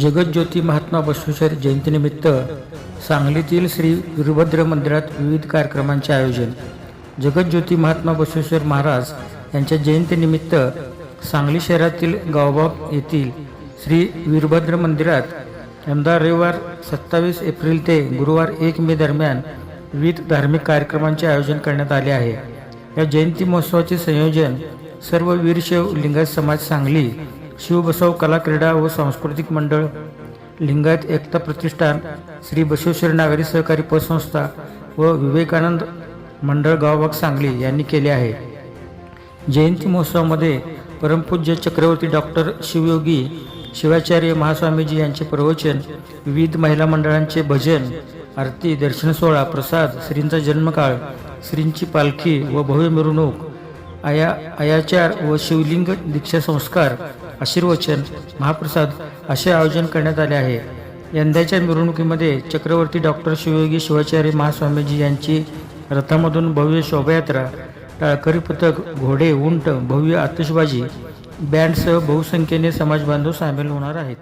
जगज्योती महात्मा बसवेश्वर जयंतीनिमित्त सांगलीतील श्री वीरभद्र मंदिरात विविध कार्यक्रमांचे आयोजन. जगज्योती महात्मा बसवेश्वर महाराज यांच्या जयंतीनिमित्त सांगली शहरातील गावबाग येथील श्री वीरभद्र मंदिरात यंदा रविवार सत्तावीस एप्रिल ते गुरुवार एक मे दरम्यान विविध धार्मिक कार्यक्रमांचे आयोजन करण्यात आले आहे. या जयंती महोत्सवाचे संयोजन सर्व वीरशैव लिंगायत समाज सांगली शिवबसव कला क्रीडा व सांस्कृतिक मंडळ लिंगायत एकता प्रतिष्ठान श्री बसवेश्वर नागरी सहकारी पतसंस्था व विवेकानंद मंडळ गावबाग सांगली यांनी केले आहे. जयंती महोत्सवामध्ये परमपूज्य चक्रवर्ती डॉक्टर शिवयोगी शिवाचार्य महास्वामीजी यांचे प्रवचन विविध महिला मंडळांचे भजन आरती दर्शन सोहळा प्रसाद श्रींचा जन्मकाळ श्रींची पालखी व भव्य मिरवणूक आया आयाचार व शिवलिंग दीक्षा संस्कार आशीर्वचन महाप्रसाद असे आयोजन करण्यात आले आहे. यंदाच्या मिरवणुकीमध्ये चक्रवर्ती डॉक्टर शिवयोगी शिवाचार्य महास्वामीजी यांची रथामधून भव्य शोभायात्रा टाळकरी पथक घोडे उंट भव्य आतिषबाजी बँडसह बहुसंख्येने समाजबांधव सामील होणार आहेत.